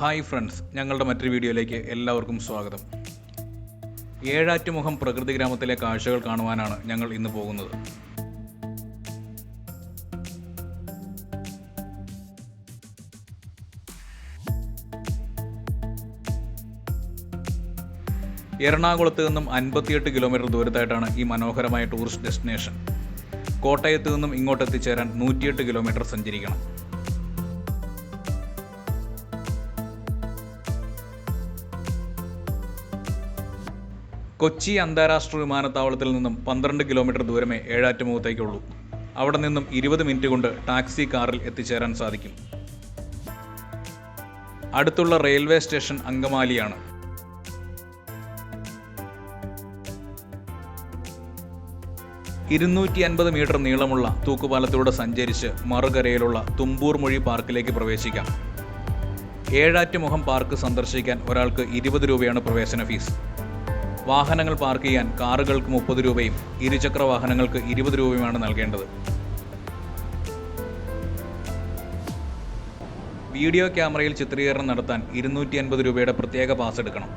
Hi friends ഞങ്ങളുടെ മറ്റൊരു വീഡിയോയിലേക്ക് എല്ലാവർക്കും സ്വാഗതം. ഏഴാറ്റുമുഖം പ്രകൃതി ഗ്രാമത്തിലെ കാഴ്ചകൾ കാണുവാനാണ് ഞങ്ങൾ ഇന്ന് പോകുന്നത്. എറണാകുളത്ത് നിന്നും അൻപത്തിയെട്ട് കിലോമീറ്റർ ദൂരത്തായിട്ടാണ് ഈ മനോഹരമായ ടൂറിസ്റ്റ് ഡെസ്റ്റിനേഷൻ കോട്ടയത്ത് നിന്നും ഇങ്ങോട്ട് എത്തിച്ചേരാൻ നൂറ്റിയെട്ട് കിലോമീറ്റർ സഞ്ചരിക്കണം. കൊച്ചി അന്താരാഷ്ട്ര വിമാനത്താവളത്തിൽ നിന്നും പന്ത്രണ്ട് കിലോമീറ്റർ ദൂരമേ ഏഴാറ്റുമുഖത്തേക്കുള്ളൂ. അവിടെ നിന്നും ഇരുപത് മിനിറ്റ് കൊണ്ട് ടാക്സി കാറിൽ എത്തിച്ചേരാൻ സാധിക്കും. അടുത്തുള്ള റെയിൽവേ സ്റ്റേഷൻ അങ്കമാലിയാണ്. ഇരുന്നൂറ്റി അൻപത് മീറ്റർ നീളമുള്ള തൂക്കുപാലത്തിലൂടെ സഞ്ചരിച്ച് മറുകരയിലുള്ള തുമ്പൂർ മൊഴി പാർക്കിലേക്ക് പ്രവേശിക്കാം. ഏഴാറ്റുമുഖം പാർക്ക് സന്ദർശിക്കാൻ ഒരാൾക്ക് ഇരുപത് രൂപയാണ് പ്രവേശന ഫീസ്. വാഹനങ്ങൾ പാർക്ക് ചെയ്യാൻ കാറുകൾക്ക് മുപ്പത് രൂപയും ഇരുചക്ര വാഹനങ്ങൾക്ക് ഇരുപത് രൂപയുമാണ് നൽകേണ്ടത്. വീഡിയോ ക്യാമറയിൽ ചിത്രീകരണം നടത്താൻ ഇരുന്നൂറ്റി അൻപത് രൂപയുടെ പ്രത്യേക പാസ് എടുക്കണം.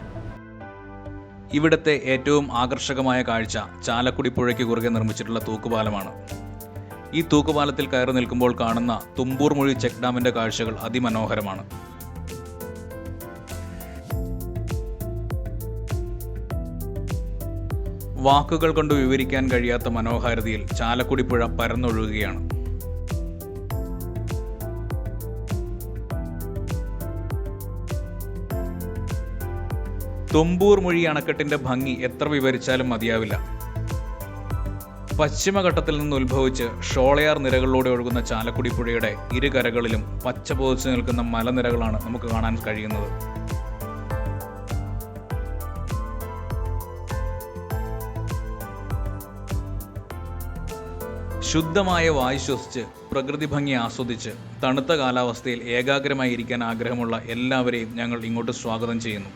ഇവിടുത്തെ ഏറ്റവും ആകർഷകമായ കാഴ്ച ചാലക്കുടി പുഴയ്ക്ക് കുറുകെ നിർമ്മിച്ചിട്ടുള്ള തൂക്കുപാലമാണ്. ഈ തൂക്കുപാലത്തിൽ കയറി നിൽക്കുമ്പോൾ കാണുന്ന തുമ്പൂർ മൊഴി ചെക്ക് ഡാമിന്റെ കാഴ്ചകൾ അതിമനോഹരമാണ്. വാക്കുകൾ കൊണ്ട് വിവരിക്കാൻ കഴിയാത്ത മനോഹാരിതയിൽ ചാലക്കുടി പുഴ പരന്നൊഴുകുകയാണ്. തുമ്പൂർ മൊഴി അണക്കെട്ടിന്റെ ഭംഗി എത്ര വിവരിച്ചാലും മതിയാവില്ല. പശ്ചിമഘട്ടത്തിൽ നിന്ന് ഉത്ഭവിച്ച് ഷോളയാർ നിരകളിലൂടെ ഒഴുകുന്ന ചാലക്കുടി പുഴയുടെ ഇരുകരകളിലും പച്ച പൊതിച്ചു നിൽക്കുന്ന മലനിരകളാണ് നമുക്ക് കാണാൻ കഴിയുന്നത്. ശുദ്ധമായ വായു ശ്വസിച്ച് പ്രകൃതി ഭംഗി ആസ്വദിച്ച് തണുത്ത കാലാവസ്ഥയിൽ ഏകാഗ്രമായി ഇരിക്കാൻ ആഗ്രഹമുള്ള എല്ലാവരെയും ഞങ്ങൾ ഇങ്ങോട്ട് സ്വാഗതം ചെയ്യുന്നു.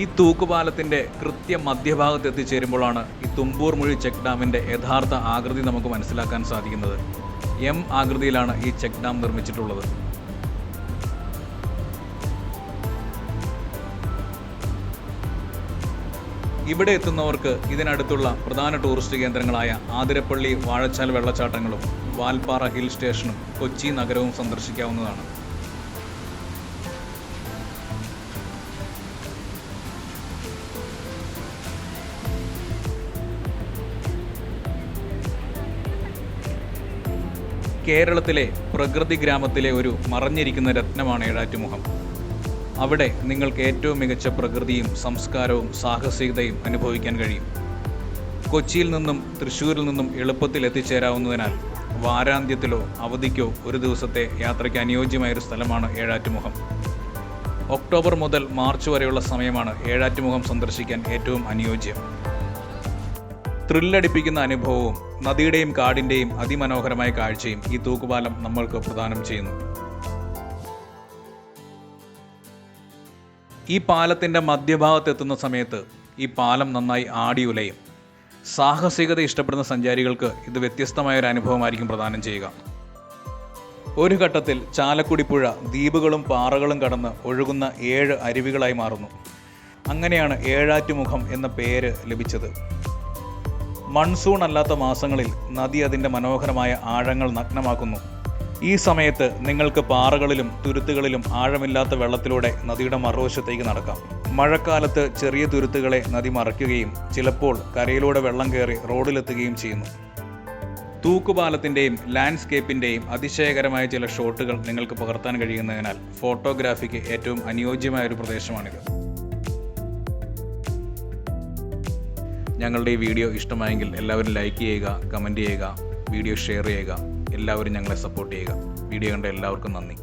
ഈ തൂക്കുപാലത്തിന്റെ കൃത്യ മധ്യഭാഗത്ത് എത്തിച്ചേരുമ്പോഴാണ് ഈ തുമ്പൂർ മുഴി ചെക്ക് ഡാമിന്റെ യഥാർത്ഥ ആകൃതി നമുക്ക് മനസ്സിലാക്കാൻ സാധിക്കുന്നത്. എം ആകൃതിയിലാണ് ഈ ചെക്ക് ഡാം നിർമ്മിച്ചിട്ടുള്ളത്. ഇവിടെ എത്തുന്നവർക്ക് ഇതിനടുത്തുള്ള പ്രധാന ടൂറിസ്റ്റ് കേന്ദ്രങ്ങളായ ആതിരപ്പള്ളി വാഴച്ചാൽ വെള്ളച്ചാട്ടങ്ങളും വാൽപ്പാറ ഹിൽ സ്റ്റേഷനും കൊച്ചി നഗരവും സന്ദർശിക്കാവുന്നതാണ്. കേരളത്തിലെ പ്രകൃതി ഗ്രാമത്തിലെ ഒരു മറഞ്ഞിരിക്കുന്ന രത്നമാണ് ഏഴാറ്റുമുഖം. അവിടെ നിങ്ങൾക്ക് ഏറ്റവും മികച്ച പ്രകൃതിയും സംസ്കാരവും സാഹസികതയും അനുഭവിക്കാൻ കഴിയും. കൊച്ചിയിൽ നിന്നും തൃശ്ശൂരിൽ നിന്നും എളുപ്പത്തിൽ എത്തിച്ചേരാവുന്നതിനാൽ വാരാന്ത്യത്തിലോ അവധിക്കോ ഒരു ദിവസത്തെ യാത്രയ്ക്ക് അനുയോജ്യമായൊരു സ്ഥലമാണ് ഏഴാറ്റുമുഖം. ഒക്ടോബർ മുതൽ മാർച്ച് വരെയുള്ള സമയമാണ് ഏഴാറ്റുമുഖം സന്ദർശിക്കാൻ ഏറ്റവും അനുയോജ്യം. ത്രില്ലടിപ്പിക്കുന്ന അനുഭവവും നദിയുടെയും കാടിന്റെയും അതിമനോഹരമായ കാഴ്ചയും ഈ തൂക്കുപാലം നമ്മൾക്ക് പ്രദാനം ചെയ്യുന്നു. ഈ പാലത്തിന്റെ മധ്യഭാഗത്തെത്തുന്ന സമയത്ത് ഈ പാലം നന്നായി ആടിയുലയും സാഹസികത ഇഷ്ടപ്പെടുന്ന സഞ്ചാരികൾക്ക് ഇത് വ്യത്യസ്തമായ ഒരു അനുഭവമായിരിക്കും പ്രദാനം ചെയ്യുക. ഒരു ഘട്ടത്തിൽ ചാലക്കുടി പുഴ ദ്വീപുകളും പാറകളും കടന്ന് ഒഴുകുന്ന ഏഴ് അരുവികളായി മാറുന്നു. അങ്ങനെയാണ് ഏഴാറ്റുമുഖം എന്ന പേര് ലഭിച്ചത്. മൺസൂൺ അല്ലാത്ത മാസങ്ങളിൽ നദി അതിന്റെ മനോഹരമായ ആഴങ്ങൾ നഗ്നമാക്കുന്നു. ഈ സമയത്ത് നിങ്ങൾക്ക് പാറകളിലും തുരുത്തുകളിലും ആഴമില്ലാത്ത വെള്ളത്തിലൂടെ നദിയുടെ മറുവശത്തേക്ക് നടക്കാം. മഴക്കാലത്ത് ചെറിയ തുരുത്തുകളെ നദി മറയ്ക്കുകയും ചിലപ്പോൾ കരയിലൂടെ വെള്ളം കയറി റോഡിലെത്തുകയും ചെയ്യുന്നു. തൂക്കുപാലത്തിന്റെയും ലാൻഡ്സ്കേപ്പിന്റെയും അതിശയകരമായ ചില ഷോട്ടുകൾ നിങ്ങൾക്ക് പകർത്താൻ കഴിയുന്നതിനാൽ ഫോട്ടോഗ്രാഫിക്ക് ഏറ്റവും അനുയോജ്യമായ ഒരു പ്രദേശമാണിത്. ഞങ്ങളുടെ ഈ വീഡിയോ ഇഷ്ടമായെങ്കിൽ എല്ലാവരും ലൈക്ക് ചെയ്യുക കമന്റ് ചെയ്യുക വീഡിയോ ഷെയർ ചെയ്യുക. എല്ലാവരും ഞങ്ങളെ സപ്പോർട്ട് ചെയ്യുക. വീഡിയോ കണ്ട എല്ലാവർക്കും നന്ദി.